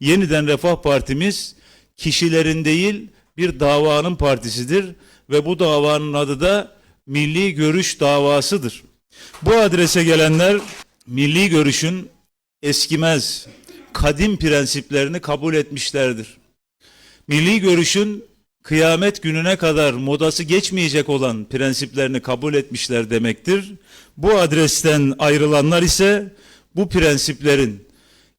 Yeniden Refah Partimiz kişilerin değil bir davanın partisidir ve bu davanın adı da Milli Görüş davasıdır. Bu adrese gelenler milli görüşün eskimez, kadim prensiplerini kabul etmişlerdir. Milli görüşün kıyamet gününe kadar modası geçmeyecek olan prensiplerini kabul etmişler demektir. Bu adresten ayrılanlar ise bu prensiplerin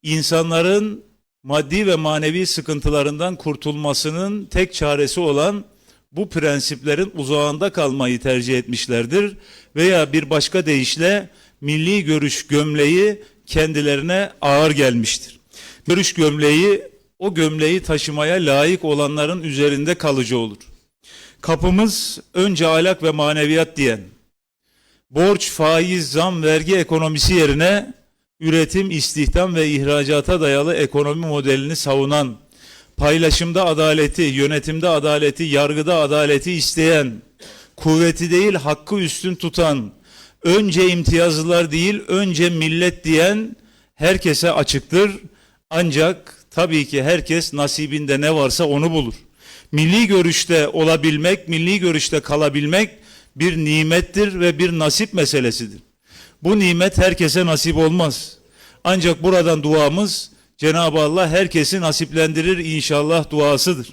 insanların maddi ve manevi sıkıntılarından kurtulmasının tek çaresi olan bu prensiplerin uzağında kalmayı tercih etmişlerdir veya bir başka deyişle milli görüş gömleği kendilerine ağır gelmiştir. Görüş gömleği o gömleği taşımaya layık olanların üzerinde kalıcı olur. Kapımız önce ahlak ve maneviyat diyen, borç, faiz, zam, vergi ekonomisi yerine üretim, istihdam ve ihracata dayalı ekonomi modelini savunan, paylaşımda adaleti, yönetimde adaleti, yargıda adaleti isteyen, kuvveti değil hakkı üstün tutan, önce imtiyazlılar değil önce millet diyen herkese açıktır. Ancak tabii ki herkes nasibinde ne varsa onu bulur. Milli görüşte olabilmek, milli görüşte kalabilmek bir nimettir ve bir nasip meselesidir. Bu nimet herkese nasip olmaz. Ancak buradan duamız Cenab-ı Allah herkesi nasiplendirir inşallah duasıdır.